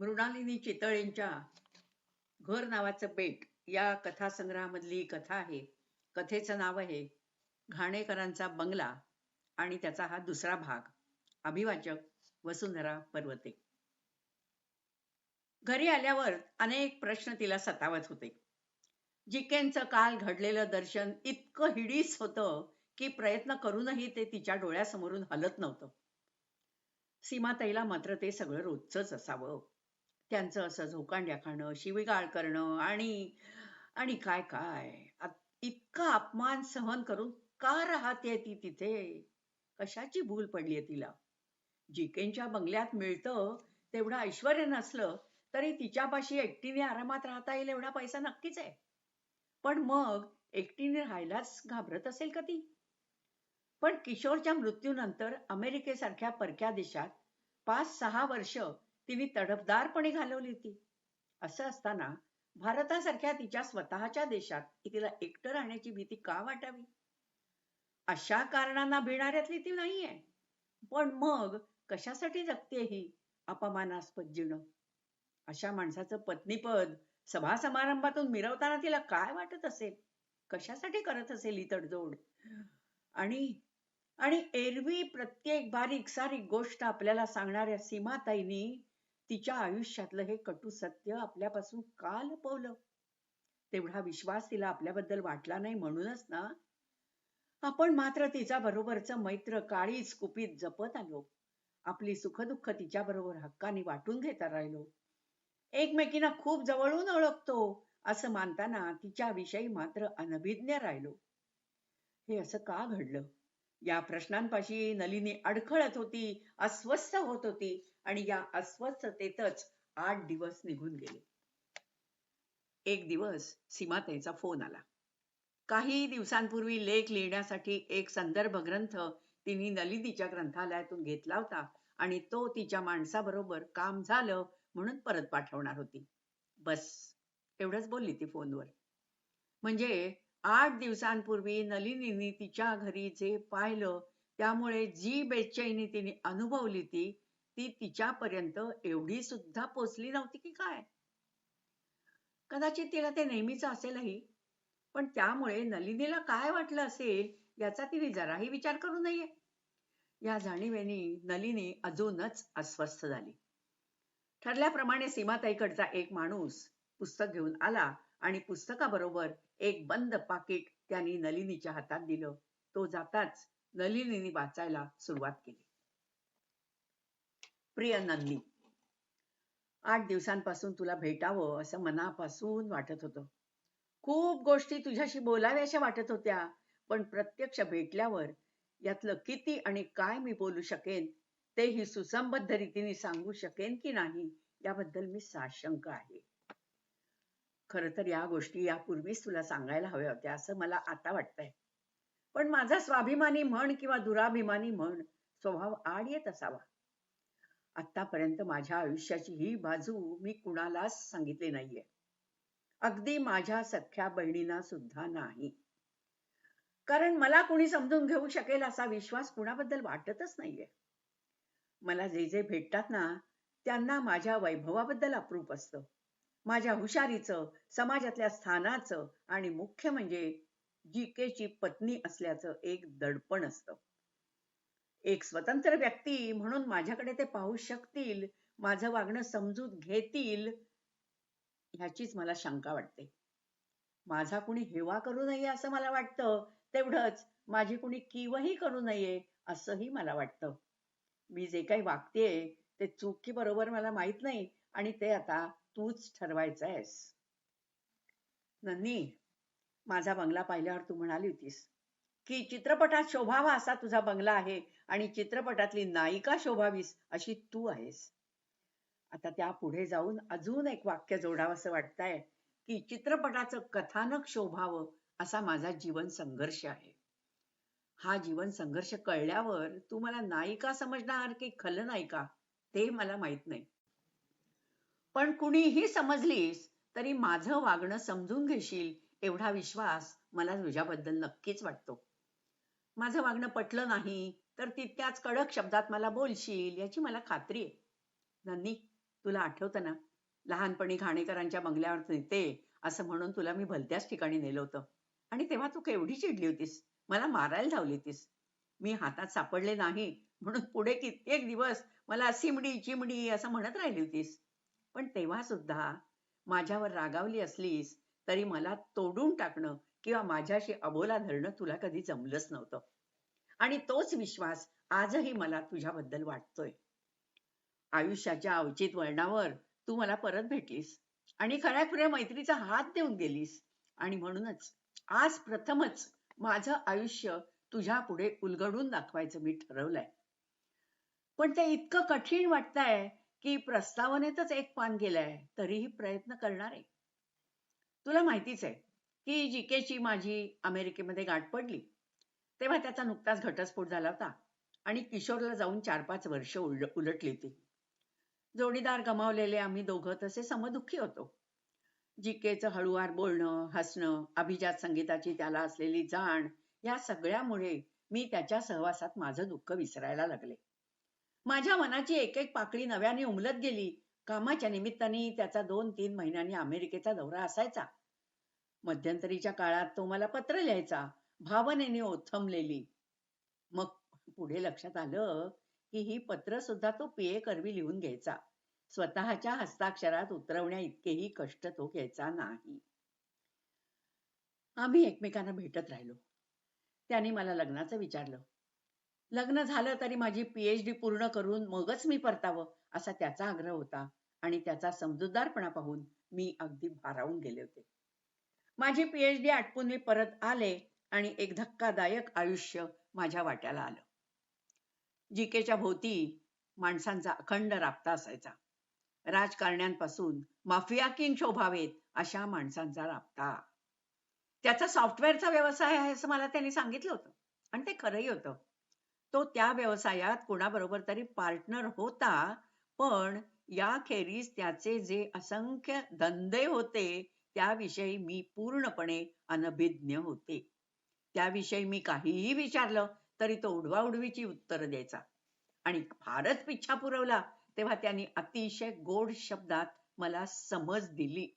मृणालिनी चितळेंच्या घर नावाचं बेट या कथासंग्रहामधली कथा आहे. कथेचं नाव आहे घाणेकरांचा बंगला आणि त्याचा हा दुसरा भाग. अभिवाचक वसुंधरा पर्वते. घरी आल्यावर अनेक प्रश्न तिला सतावत होते. जिकेनचं काल घडलेलं दर्शन इतकं हिडीस होतं की प्रयत्न करूनही ते तिच्या डोळ्यासमोरून हलत नव्हतं. सीमाताईला मात्र ते सगळं रोजच असावं. त्यांचं असं झोकांड्या खाणं शिवीगाळ करणं आणि आणि काय काय? इतका अपमान सहन करून का राहते ती तिथे? कशाची भूल पडलीये तिला? जिकेनच्या बंगल्यात मिळतं तेवढं ऐश्वर नसलं तरी तिच्यापाशी एकटीने आरामात राहता येईल एवढा पैसा नक्कीच आहे. पण मग एकटीने राहायलाच घाबरत असेल का ती? पण किशोरच्या मृत्यूनंतर अमेरिकेसारख्या परक्या देशात पाच सहा वर्ष तिने तडफदारपणे घालवली होती. असं असताना भारतासारख्या तिच्या स्वतःच्या देशात तिला एकटं राहण्याची भीती का वाटावी? अशा कारणांना भिणाऱ्यातली ती नाहीये. पण मग कशासाठी जगते ही अपमानास्पद जीर्ण? अशा माणसाचं पत्नीपद सभा समारंभातून मिरवताना तिला काय वाटत असेल? कशासाठी करत असेल ही तडजोड? आणि आणि एरवी प्रत्येक बारीक सारीक गोष्ट आपल्याला सांगणाऱ्या सीमाताईनी तिच्या आयुष्यातलं हे कटू सत्य आपल्यापासून का लपवलं? तेवढा विश्वास तिला आपल्याबद्दल वाटला नाही म्हणूनच ना आपण मात्र तिच्या बरोबरचं मैत्र काळीच कुपीत जपत आलो. आपली सुखदुःख तिच्या बरोबर हक्काने वाटून घेता राहिलो. एकमेकींना खूप जवळून ओळखतो असं मानताना तिच्याविषयी मात्र अनभिज्ञ राहिलो. हे असं का घडलं? या प्रश्नांपाशी नलिनी अडखळत होती अस्वस्थ होत होती आणि या अस्वस्थतेतच आठ दिवस निघून गेले. एक दिवस सीमाताईचा फोन आला. काही दिवसांपूर्वी लेख लिहिण्यासाठी एक संदर्भ ग्रंथ तिने नलिनीच्या ग्रंथालयातून घेतला होता आणि तो तिच्या माणसाबरोबर काम झालं म्हणून परत पाठवणार होती. बस एवढंच बोलली ती फोनवर. म्हणजे आठ दिवसांपूर्वी नलिनीने तिच्या घरी जे पाहिलं त्यामुळे जी बेचैनी तिने अनुभवली ती ती तिच्यापर्यंत एवढी सुद्धा पोचली नव्हती की काय? कदाचित तिला ते नेहमीच असेलही पण त्यामुळे नलिनीला काय वाटलं असेल याचा तिने जराही विचार करू नये. या जाणीवेनी नलिनी अजूनच अस्वस्थ झाली. ठरल्याप्रमाणे सीमाताईकडचा एक माणूस पुस्तक घेऊन आला आणि पुस्तकाबरोबर एक बंद पाकिट त्यांनी नलिनीच्या हातात दिलं. तो जाताच नलिनीने वाचायला सुरुवात केली. प्रिय नंदी आठ दिवसांपासून तुला भेटावं असं मनापासून वाटत होतं. खूप गोष्टी तुझ्याशी बोलाव्याशा वाटत होत्या पण प्रत्यक्ष भेटल्यावर यातलं किती आणि काय मी बोलू शकेन तेही सुसंबद्ध रीतीने सांगू शकेन की नाही याबद्दल मी साशंक आहे. खर तर या गोष्टी यापूर्वीच तुला सांगायला हव्या होत्या असं मला आता वाटतंय. पण माझा स्वाभिमानी म्हण किंवा दुराभिमानी म्हण स्वभाव आड येत असावा. आतापर्यंत माझ्या आयुष्याची ही बाजू मी कुणालाच सांगितली नाहीये. अगदी माझ्या सख्या बहिणींना सुद्धा नाही. कारण मला कुणी समजून घेऊ शकेल असा विश्वास कुणाबद्दल वाटतच नाहीये. मला जे जे भेटतात ना त्यांना माझ्या वैभवाबद्दल अप्रूप असतं. माझ्या हुशारीचं समाजातल्या स्थानाचं आणि मुख्य म्हणजे जी केची पत्नी असल्याचं एक दडपण असतं. एक स्वतंत्र व्यक्ती म्हणून माझ्याकडे ते पाहू शकतील माझं वागणं समजून घेतील ह्याचीच मला शंका वाटते. माझा कुणी हेवा करू नये असं मला वाटतं तेवढंच माझी कुणी किवही करू नये असंही मला वाटतं. मी जे काही वागतेय ते चुकी बरोबर मला माहीत नाही आणि ते आता तूच ठरवायचं आहेस नन्नी माझा बंगला पाहिल्यावर तू म्हणाली होतीस की चित्रपटात शोभावा असा तुझा बंगला आहे आणि चित्रपटातली नायिका शोभावीस अशी तू आहेस. आता त्या पुढे जाऊन अजून एक वाक्य जोडावंसं वाटतंय की चित्रपटाचं कथानक शोभावं असा माझा जीवन संघर्ष आहे. हा जीवन संघर्ष कळल्यावर तू मला नायिका समजणार की खलनायिका ते मला माहीत नाही. पण कुणीही समजलीस तरी माझं वागणं समजून घेशील एवढा विश्वास मला तुझ्याबद्दल नक्कीच वाटतो. माझं वागणं पटलं नाही तर तितक्याच कडक शब्दात मला बोलशील याची मला खात्री आहे. नंदी तुला आठवतं ना? लहानपणी घाणेकरांच्या बंगल्यावर नेते असं म्हणून तुला मी भलत्याच ठिकाणी नेलं होतं. आणि तेव्हा तू केवढी चिडली होतीस? मला मारायला धावली होतीस. मी हातात सापडले नाही म्हणून पुढे कित्येक दिवस मला सिमडी चिमडी असं म्हणत राहिली होतीस. पण तेव्हा सुद्धा माझ्यावर रागावली असलीस तरी मला तोडून टाकणं किंवा माझ्याशी अबोला धरणं तुला कधी जमलंच नव्हतं. आणि तोच विश्वास आजही मला तुझ्याबद्दल वाटतोय. आयुष्याच्या अवचित वळणावर तू मला परत भेटलीस आणि खऱ्या खुऱ्या मैत्रीचा हात देऊन गेलीस आणि म्हणूनच आज प्रथमच माझं आयुष्य तुझ्या पुढे उलगडून दाखवायचं मी ठरवलंय. पण ते इतकं कठीण वाटतंय की प्रस्तावनेतच एक पान गेलंय तरीही प्रयत्न करणार आहे. तुला माहितीच आहे की जीकेची माझी अमेरिकेमध्ये गाठ पडली. तेव्हा त्याचा नुकताच घटस्फोट झाला होता आणि किशोरला जाऊन चार पाच वर्ष उलटली होती जोडीदार गमावलेले आम्ही दोघं तसे समदुःखी होतो. जिकेचं हळुवार बोलणं हसणं अभिजात संगीताची त्याला असलेली जाण या सगळ्यामुळे मी त्याच्या सहवासात माझं दुःख विसरायला लागले. माझ्या मनाची एक एक पाकळी नव्याने उमलत गेली. कामाच्या निमित्ताने त्याचा दोन तीन महिन्यांनी अमेरिकेचा दौरा असायचा. मध्यंतरीच्या काळात तो मला पत्र लिहायचा. भावनेने ओथंबलेली. मग पुढे लक्षात आलं की ही पत्र सुद्धा तो पिये करवी लिहून घ्यायचा. स्वतःच्या हस्ताक्षरात उतरवण्या इतकेही कष्ट तो घ्यायचा नाही. आम्ही एकमेकांना भेटत राहिलो. त्याने मला लग्नाचं विचारलं. लग्न झालं तरी माझी पीएचडी पूर्ण करून मगच मी परतावं असा त्याचा आग्रह होता आणि त्याचा समजूतदारपणा पाहून मी अगदी भारावून गेले होते. माझी पीएचडी आटपून मी परत आले आणि एक धक्कादायक आयुष्य माझ्या वाट्याला आलं. जीकेच्या भोवती माणसांचा अखंड राबता असायचा. राजकारण्यांपासून माफिया किंग शोभावेत अशा माणसांचा राबता. त्याचा सॉफ्टवेअरचा व्यवसाय आहे असं मला त्यांनी सांगितलं होतं. आणि ते खरंही होतं. तो त्या व्यवसायात कोणाबरोबर तरी पार्टनर होता पण याखेरीज त्याचे जे असंख्य धंदे होते त्याविषयी मी पूर्णपणे अनभिज्ञ होते. त्याविषयी मी काहीही विचारलं तरी तो उडवाउडवीची उत्तर द्यायचा. आणि फारच पिच्छा पुरवला तेव्हा त्यांनी अतिशय गोड शब्दात मला समज दिली.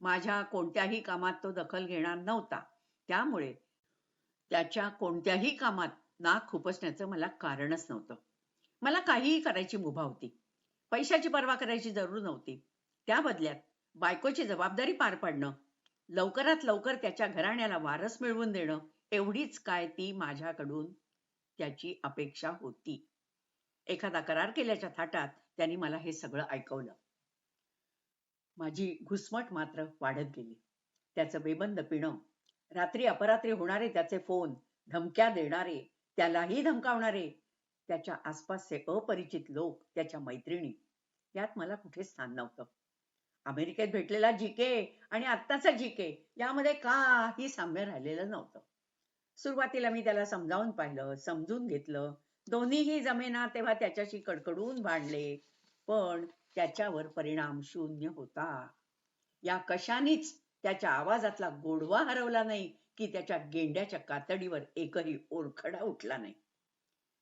माझ्या कोणत्याही कामात तो दखल घेणार नव्हता. त्यामुळे त्याच्या कोणत्याही कामात नाक खुपसण्याचं मला कारणच नव्हतं. मला काहीही करायची मुभा होती. पैशाची पर्वा करायची जरूर नव्हती. त्या बदल्यात बायकोची जबाबदारी पार पाडणं लवकरात लवकर त्याच्या घराण्याला वारस मिळवून देणं एवढीच काय ती माझ्याकडून त्याची अपेक्षा होती. एखादा करार केल्याच्या थाटात त्यांनी मला हे सगळं ऐकवलं. माझी घुसमट मात्र वाढत गेली. त्याचं बेबंद पिणं रात्री अपरात्री होणारे त्याचे फोन धमक्या देणारे त्यालाही धमकावणारे त्याच्या आसपासचे अपरिचित लोक त्याच्या मैत्रिणी यात मला कुठे स्थान नव्हतं. अमेरिकेत भेटलेला जीके आणि आत्ताचा जीके यामध्ये काही साम्य राहिलेलं नव्हतं. सुरुवातीला मी त्याला समजावून पाहिलं समजून घेतलं. दोन्हीही जमेना तेव्हा त्याच्याशी कडकडून भांडले पण त्याच्यावर परिणाम शून्य होता. या कशानीच त्याच्या आवाजातला गोडवा हरवला नाही की त्याच्या गेंड्याच्या कातडीवर एकही ओरखडा उठला नाही.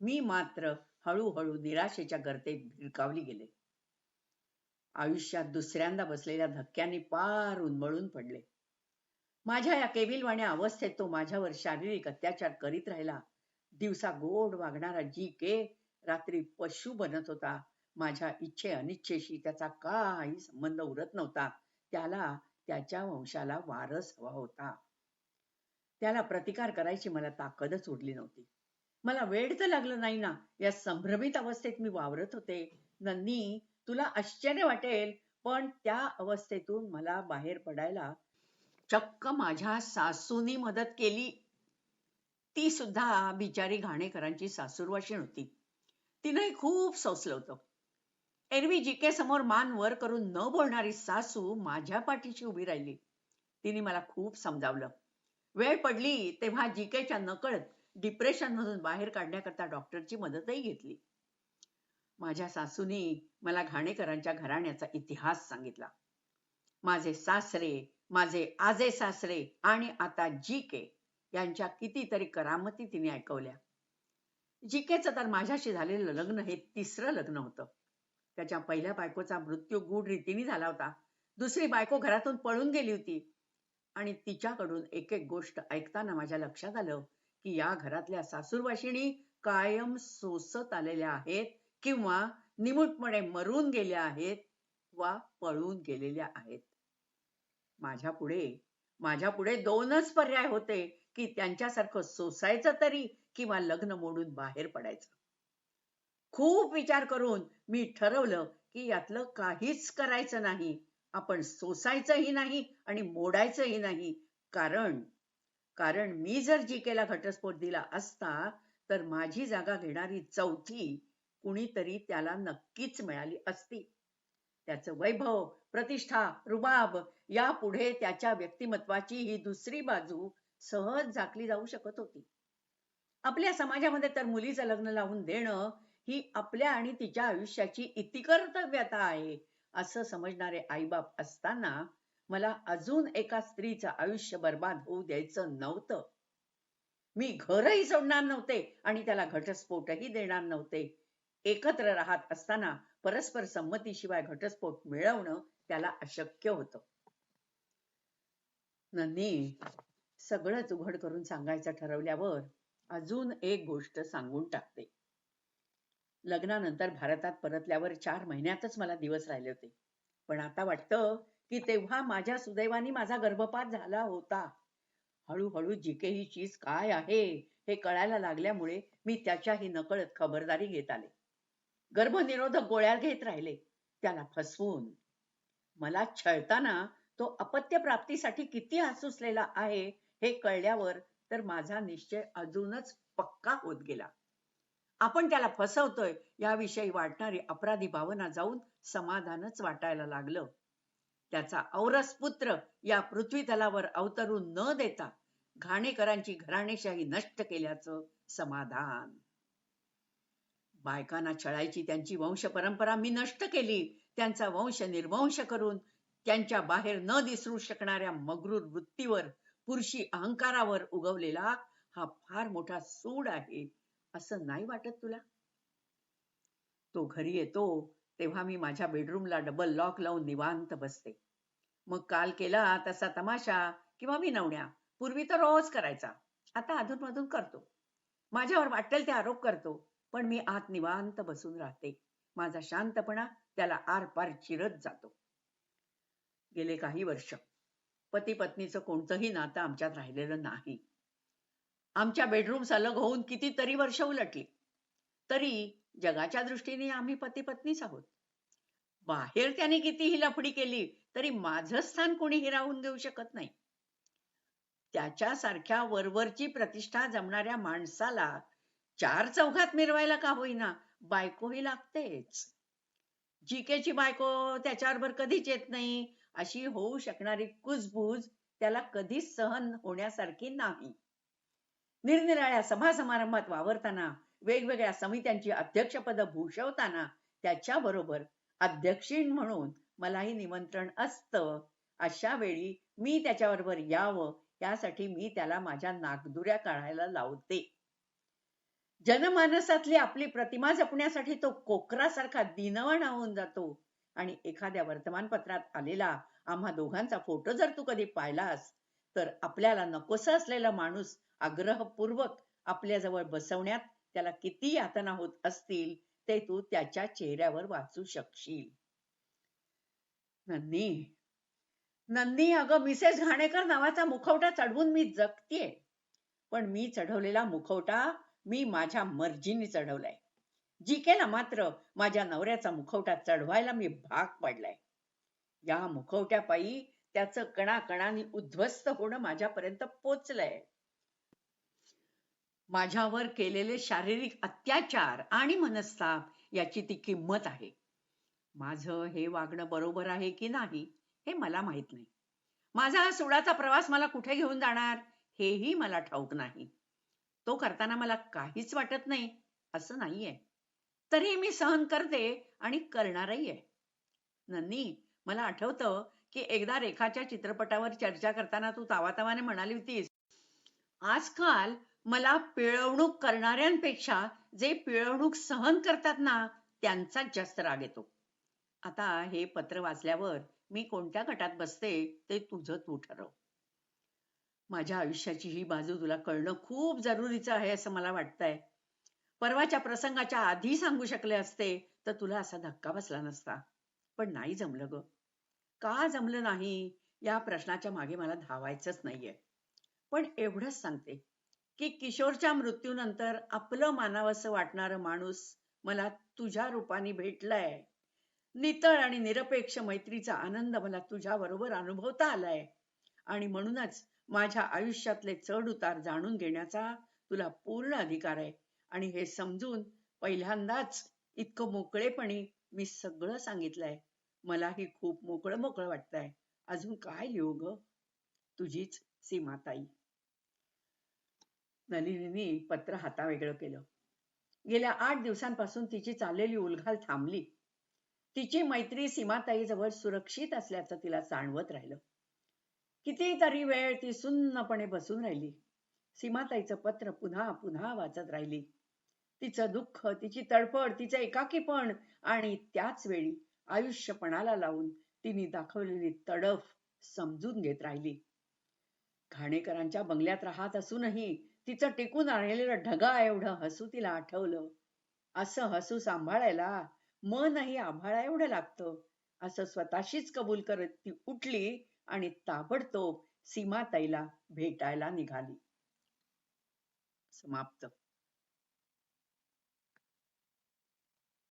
मी मात्र हळूहळू निराशेच्या गर्तेत भिरकावली गेले. आयुष्यात दुसऱ्यांदा बसलेल्या धक्क्याने पार उन्मळून पडले. माझ्या या केविलवाण्या अवस्थेत तो माझ्यावर शारीरिक अत्याचार करीत राहिला. दिवसा गोड वागणारा जी के रात्री पशु बनत होता. माझ्या इच्छे अनिच्छेशी त्याचा काही संबंध उरत नव्हता. त्याला त्याच्या वंशाला वारस हवा होता. त्याला प्रतिकार करायची मला ताकदच उरली नव्हती. मला वेळ तर लागलं नाही ना? या संभ्रमित अवस्थेत मी वावरत होते. नंदी तुला आश्चर्य वाटेल पण त्या अवस्थेतून मला बाहेर पडायला चक्क माझ्या सासूनी मदत केली. ती सुद्धा बिचारी घाणेकरांची सासूरवाशीण होती. तिनंही खूप सोसलं होतं. एरवी जिके समोर मान वर करून न बोलणारी सासू माझ्या पाठीशी उभी राहिली. तिने मला खूप समजावलं. वेळ पडली तेव्हा जिकेच्या नकळत डिप्रेशन मधून बाहेर काढण्याकरता डॉक्टरची मदतही घेतली. माझ्या सासूने मला घाणेकरांच्या घराण्याचा इतिहास सांगितला. माझे सासरे माझे आजे सासरे आणि आता जी के यांच्या कितीतरी करामती तिने ऐकवल्या. जिकेचं तर माझ्याशी झालेलं लग्न हे तिसरं लग्न होतं. त्याच्या पहिल्या बायकोचा मृत्यू गूढ रीतीने झाला होता. दुसरी बायको घरातून पळून गेली होती. आणि तिच्याकडून एक एक गोष्ट ऐकताना माझ्या लक्षात आलं की या घरातल्या सासूरवाशिणी कायम सोसत आलेल्या आहेत किंवा निमूटपणे मरून गेल्या आहेत वा पळून गेलेल्या आहेत. माझ्या पुढे माझ्या पुढे दोनच पर्याय होते की त्यांच्यासारखं सोसायचं तरी किंवा लग्न मोडून बाहेर पडायचं. खूप विचार करून मी ठरवलं की यातलं काहीच करायचं नाही. आपण सोसायचंही नाही आणि मोडायचंही नाही. कारण कारण मी जर जीकेला घटस्फोट दिला असता तर माझी जागा घेणारी चौथी कुणीतरी त्याला नक्कीच मिळाली असती. त्याचं वैभव प्रतिष्ठा रुबाब यापुढे त्याच्या व्यक्तिमत्वाची ही दुसरी बाजू सहज झाकली जाऊ शकत होती. आपल्या समाजामध्ये तर मुलीचं लग्न लावून देणं ही आपल्या आणि तिच्या आयुष्याची इतिकर्तव्यता आहे असं समजणारे आईबाप असताना मला अजून एका स्त्रीचं आयुष्य बर्बाद होऊ द्यायचं नव्हतं. मी घरही सोडणार नव्हते आणि त्याला घटस्फोटही देणार नव्हते. एकत्र राहत असताना परस्पर संमतीशिवाय घटस्फोट मिळवणं त्याला अशक्य होतं. नंदी सगळंच उघड करून सांगायचं ठरवल्यावर अजून एक गोष्ट सांगून टाकते. लग्नानंतर भारतात परतल्यावर चार महिन्यातच मला दिवस राहिले होते. पण आता वाटतं की तेव्हा माझ्या सुदैवाने माझा गर्भपात झाला होता. हळूहळू जिके ही चीज काय आहे हे कळायला लागल्यामुळे मी त्याच्याही नकळत खबरदारी घेत आले. गर्भनिरोधक गोळ्या घेत राहिले. त्याला फसवून. मला छळताना तो अपत्य प्राप्तीसाठी किती हसुसलेला आहे हे कळल्यावर तर माझा निश्चय अजूनच पक्का होत गेला. आपण त्याला फसवतोय याविषयी वाटणारी अपराधी भावना जाऊन समाधानच वाटायला लागलं. त्याचा औरस पुत्र या पृथ्वी तलावर अवतरून न देता घाणेकरांची घराणेशाही नष्ट केल्याचं समाधान. बायकांना छळायची त्यांची वंश परंपरा मी नष्ट केली. त्यांचा वंश निर्वंश करून त्यांच्या बाहेर न दिसरू शकणाऱ्या मगरूर वृत्तीवर पुरुषी अहंकारावर उगवलेला हा फार मोठा सूड आहे असं नाही वाटत तुला? तो घरी येतो तेव्हा मी माझ्या बेडरूमला डबल लॉक लावून निवांत बसते. मग काल केला तसा तमाशा किंवा मी नवण्या पूर्वी तर रोज करायचा. आता अधूनमधून करतो. माझ्यावर वाटेल ते आरोप करतो. पण मी आत निवांत बसून राहते. माझा शांतपणा त्याला आरपार चिरत जातो. गेले काही वर्ष. पती पत्नीचं कोणतंही नातं आमच्यात राहिलेलं नाही. आमच्या बेडरूम्स अलग होऊन कितीतरी वर्ष उलटली. तरी जगाच्या दृष्टीने आम्ही पती पत्नीच आहोत. बाहेर त्याने कितीही लफडी केली तरी माझं स्थान कोणी हिरावून देऊ शकत नाही. त्याच्यासारख्या वरवरची प्रतिष्ठा जमणाऱ्या माणसाला चार चौघात मिरवायला का होईना? बायकोही लागतेच. जीकेची बायको त्याच्याबरोबर कधीच येत नाही. अशी होऊ शकणारी कुजबूज त्याला कधीच सहन होण्यासारखी नाही. निरनिराळ्या सभा समारंभात वावरताना वेगवेगळ्या समित्यांची अध्यक्षपद भूषवताना त्याच्याबरोबर अध्यक्षीण म्हणून मलाही निमंत्रण असतं. अशा वेळी मी त्याच्याबरोबर यावं यासाठी मी त्याला माझ्या नागदुऱ्या काढायला लावते. जनमानसातली आपली प्रतिमा जपण्यासाठी तो कोकरासारखा दिनवाणा होऊन जातो. आणि एखाद्या वर्तमानपत्रात आलेला आम्हा दोघांचा फोटो जर तू कधी पाहिलास तर आपल्याला नकोस असलेला माणूस आग्रहपूर्वक आपल्याजवळ बसवण्यात त्याला किती यातना होत असतील ते तू त्याच्या चेहऱ्यावर वाचू शकशील. नंदी नंदी अगं मिसेस घाणेकर नावाचा मुखवटा चढवून मी जगतीये. पण मी चढवलेला मुखवटा मी माझ्या मर्जीने चढवलाय. जिकेला मात्र माझ्या नवऱ्याचा मुखवटा चढवायला मी भाग पडलाय. या मुखवट्यापायी त्याचं कणाकणाने उद्ध्वस्त होणं माझ्यापर्यंत पोचलंय. माझ्यावर केलेले शारीरिक अत्याचार आणि मनस्ताप याची ती किंमत आहे. माझं हे वागणं बरोबर आहे की नाही हे मला माहीत नाही. माझा हा सुडाचा प्रवास मला कुठे घेऊन जाणार हेही मला ठाऊक नाही. तो करताना मला काहीच वाटत नाही असं नाहीये. तरी मी सहन करते आणि करणारही आहे. नन्नी मला आठवतं की एकदा रेखाच्या चित्रपटावर चर्चा करताना तू तावातावाने म्हणाली होतीस आजकाल मला पिळवणूक करणाऱ्यांपेक्षा जे पिळवणूक सहन करतात ना त्यांचा जास्त राग येतो. आता हे पत्र वाचल्यावर मी कोणत्या गटात बसते ते तुझं तू ठरव. माझ्या आयुष्याची ही बाजू तुला कळणं खूप जरुरीचं आहे असं मला वाटतंय. परवाच्या प्रसंगाच्या आधी सांगू शकले असते तर तुला असा धक्का बसला नसता. पण नाही जमलं ग. का जमलं नाही? या प्रश्नाच्या मागे मला धावायचंच नाहीये. पण एवढंच सांगते की किशोरच्या मृत्यूनंतर आपलं मानावंसं वाटणारं माणूस मला तुझ्या रूपाने भेटलाय. नितळ आणि निरपेक्ष मैत्रीचा आनंद मला तुझ्या बरोबर अनुभवता आलाय. आणि म्हणूनच माझ्या आयुष्यातले चढ उतार जाणून घेण्याचा तुला पूर्ण अधिकार आहे. आणि हे समजून पहिल्यांदाच इतकं मोकळेपणी मी सगळं सांगितलंय. मलाही खूप मोकळं मोकळं वाटतंय. अजून काय लिहू ग? तुझीच सीमाताई. नलिनीने पत्र हातावेगळं केलं. गेल्या आठ दिवसांपासून तिची चाललेली उलघाल थांबली. तिची मैत्री सीमाताईजवळ सुरक्षित असल्याचं तिला जाणवत राहिलं. कितीतरी वेळ ती सुन्नपणे बसून राहिली. सीमाताईचं पत्र पुन्हा पुन्हा वाचत राहिली. तिचं दुःख तिची तडफड तिचं एकाकीपण आणि त्याच वेळी आयुष्यपणाला लावून तिने दाखवलेली तडफ समजून घेत राहिली. घाणेकरांच्या बंगल्यात राहत असूनही तिचं टिकून राहिलेलं ढगा एवढं हसू तिला आठवलं. असं हसू सांभाळायला मनही आभाळा एवढं लागतं. असं स्वतःशीच कबूल करत ती उठली आणि ताबडतोब सीमाताईला भेटायला निघाली. समाप्त.